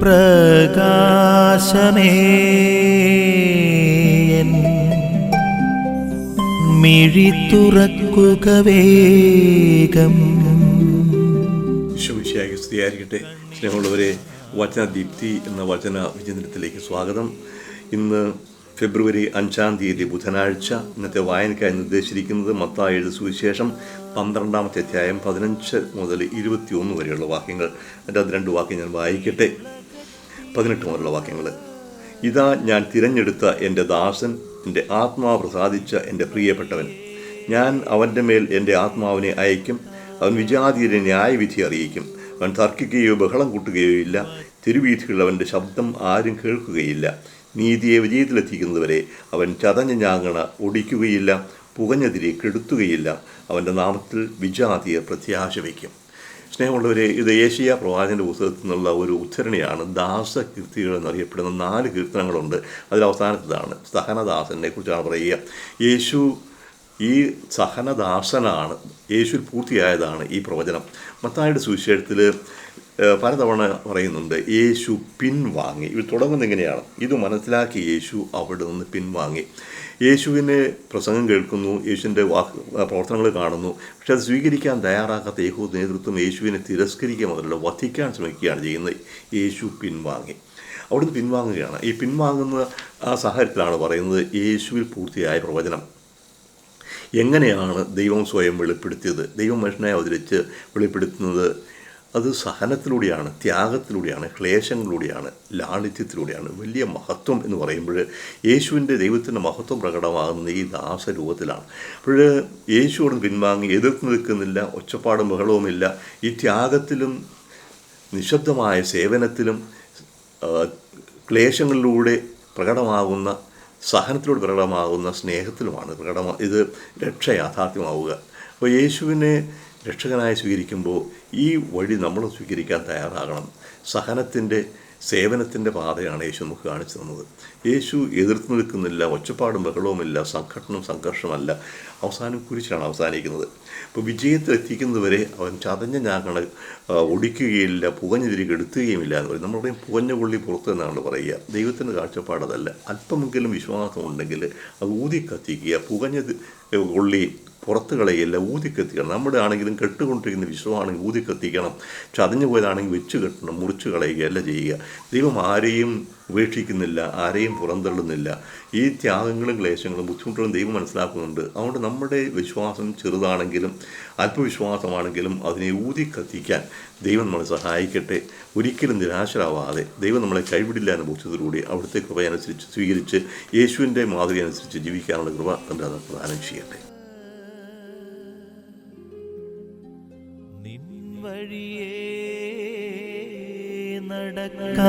പ്രകാശമേ. മിഴി തുറക്കുക വേഗം. സ്തുതിയായിരിക്കട്ടെ. സ്നേഹമുള്ളവരെ വചനദീപ്തി എന്ന വചന വിചിന്തനത്തിലേക്ക് സ്വാഗതം. ഇന്ന് ഫെബ്രുവരി അഞ്ചാം തീയതി ബുധനാഴ്ച. ഇന്നത്തെ വായനക്കായി നിർദ്ദേശിച്ചിരിക്കുന്നത് മത്തായി എഴുതി സുവിശേഷം പന്ത്രണ്ടാമത്തെ അധ്യായം പതിനഞ്ച് മുതൽ ഇരുപത്തിയൊന്ന് വരെയുള്ള വാക്യങ്ങൾ. അതിന്റെ അത് രണ്ട് വാക്യം ഞാൻ വായിക്കട്ടെ. പതിനെട്ട് മുതലുള്ള വാക്യങ്ങൾ. ഇതാ ഞാൻ തിരഞ്ഞെടുത്ത എന്റെ ദാസൻ എന്റെ ആത്മാവ് പ്രസാദിച്ച എന്റെ പ്രിയപ്പെട്ടവൻ. ഞാൻ അവന്റെ മേൽ എന്റെ ആത്മാവിനെ അയക്കും അവൻ വിജാതിയുടെ ന്യായവിധി അറിയിക്കും. അവൻ തർക്കിക്കുകയോ ബഹളം കൂട്ടുകയോ ഇല്ല. തിരുവീഥികളിൽ അവന്റെ ശബ്ദം ആരും കേൾക്കുകയില്ല. നീതിയെ വിജയത്തിലെത്തിക്കുന്നതുവരെ അവൻ ചതഞ്ഞ ഞാങ്ങണ ഒടിക്കുകയില്ല. പുകഞ്ഞതിരെ കെടുത്തുകയില്ല. അവന്റെ നാമത്തിൽ വിജാതിയെ പ്രത്യാശ വയ്ക്കും. സ്നേഹമുള്ളവരെ ഇത് ഏഷ്യ പ്രവാചന്റെ പുസ്തകത്തിൽ നിന്നുള്ള ഒരു ഉദ്ധരണിയാണ് ദാസകീർത്തികൾ എന്നറിയപ്പെടുന്ന നാല് കീർത്തനങ്ങളുണ്ട്. അതിൽ അവസാനത്തതാണ് സഹനദാസനെ കുറിച്ചാണ് പറയുക. യേശു ഈ സഹനദാസനാണ് യേശു പൂർത്തിയായതാണ് ഈ പ്രവചനം. മത്തായുടെ സുവിശേഷത്തിൽ പലതവണ പറയുന്നുണ്ട് യേശു പിൻവാങ്ങി. ഇത് തുടങ്ങുന്ന എങ്ങനെയാണ്? ഇത് മനസ്സിലാക്കി യേശു അവിടെ നിന്ന് പിൻവാങ്ങി. യേശുവിനെ പ്രസംഗം കേൾക്കുന്നു യേശുവിന്റെ വാക്ക് പ്രവർത്തനങ്ങൾ കാണുന്നു. പക്ഷെ അത് സ്വീകരിക്കാൻ തയ്യാറാക്കാത്ത യേഹു നേതൃത്വം യേശുവിനെ തിരസ്കരിക്കുക മുതലുള്ള വധിക്കാൻ ശ്രമിക്കുകയാണ് ചെയ്യുന്നത്. യേശു പിൻവാങ്ങി. അവിടുന്ന് പിൻവാങ്ങുകയാണ്. ഈ പിൻവാങ്ങുന്ന ആ സാഹചര്യത്തിലാണ് പറയുന്നത് യേശുവിൽ പൂർത്തിയായ പ്രവചനം. എങ്ങനെയാണ് ദൈവം സ്വയം വെളിപ്പെടുത്തിയത്? ദൈവം മനുഷ്യനെ അവതരിച്ച് വെളിപ്പെടുത്തുന്നത് അത് സഹനത്തിലൂടെയാണ് ത്യാഗത്തിലൂടെയാണ് ക്ലേശങ്ങളിലൂടെയാണ് ലാളിത്യത്തിലൂടെയാണ് വലിയ മഹത്വം എന്ന് പറയുമ്പോൾ യേശുവിന്റെ ദൈവത്തിന്റെ മഹത്വം പ്രകടമാകുന്ന ഈ ദാസരൂപത്തിലാണ്. അപ്പോൾ യേശുവോട് പിൻവാങ്ങി എതിർത്ത് നിൽക്കുന്നില്ല ഒച്ചപ്പാടും ബഹളവുമില്ല. ഈ ത്യാഗത്തിലും നിശബ്ദമായ സേവനത്തിലും ക്ലേശങ്ങളിലൂടെ പ്രകടമാകുന്ന സഹനത്തിലൂടെ പ്രകടമാകുന്ന സ്നേഹത്തിലുമാണ് പ്രകടമാ ഇത് രക്ഷ യാഥാർത്ഥ്യമാവുക. അപ്പോൾ യേശുവിനെ രക്ഷകനായി സ്വീകരിക്കുമ്പോൾ ഈ വഴി നമ്മൾ സ്വീകരിക്കാൻ തയ്യാറാകണം. സഹനത്തിന്റെ സേവനത്തിന്റെ പാതയാണ് യേശു നമുക്ക് കാണിച്ചു തന്നത്. യേശു എതിർത്ത് നിൽക്കുന്നില്ല ഒച്ചപ്പാടും ബഹളവുമില്ല സംഘടനം സംഘർഷമല്ല അവസാനം കുരിശിലാണ് അവസാനിക്കുന്നത്. ഇപ്പോൾ വിജയത്തിലെത്തിക്കുന്നതുവരെ അവൻ ചതഞ്ഞ ഞാങ്ങണ ഒടിക്കുകയില്ല പുകഞ്ഞതിരി കെടുത്തുകയുമില്ല എന്ന് പറയും. നമ്മളുടെയും പുകഞ്ഞ പുള്ളി പുറത്ത് എന്നാണ് പറയുക. ദൈവത്തിന്റെ കാഴ്ചപ്പാടതല്ല അല്പമെങ്കിലും വിശ്വാസം ഉണ്ടെങ്കിൽ അത് ഊതി കത്തിക്കുക പുകഞ്ഞ ഉള്ളി പുറത്ത് കളയില്ല ഊതി കത്തിക്കണം നമ്മുടെ ആണെങ്കിലും കെട്ടുകൊണ്ടിരിക്കുന്ന വിശ്വമാണെങ്കിൽ ഊതി കത്തിക്കണം ചതഞ്ഞു പോയതാണെങ്കിൽ വെച്ച് കെട്ടണം മുറിച്ച് കളയുകയല്ല ചെയ്യുക. ദൈവം ആരെയും ഉപേക്ഷിക്കുന്നില്ല ആരെയും പുറന്തള്ളുന്നില്ല. ഈ ത്യാഗങ്ങളും ക്ലേശങ്ങളും ബുദ്ധിമുട്ടുകളും ദൈവം മനസ്സിലാക്കുന്നുണ്ട്. അതുകൊണ്ട് നമ്മുടെ വിശ്വാസം ചെറുതാണെങ്കിലും അല്പവിശ്വാസമാണെങ്കിലും അതിനെ ഊതി കത്തിക്കാൻ ദൈവം നമ്മളെ സഹായിക്കട്ടെ. ഒരിക്കലും നിരാശരാവാതെ ദൈവം നമ്മളെ കൈവിടില്ല എന്ന ബോധ്യത്തിലൂടെ അവിടുത്തെ കൃപയനുസരിച്ച് സ്വീകരിച്ച് യേശുവിന്റെ മാതൃക അനുസരിച്ച് ജീവിക്കാനുള്ള കൃപ തന്റെ അത് പ്രദാനം ചെയ്യട്ടെ. വഴിയേ നടക്ക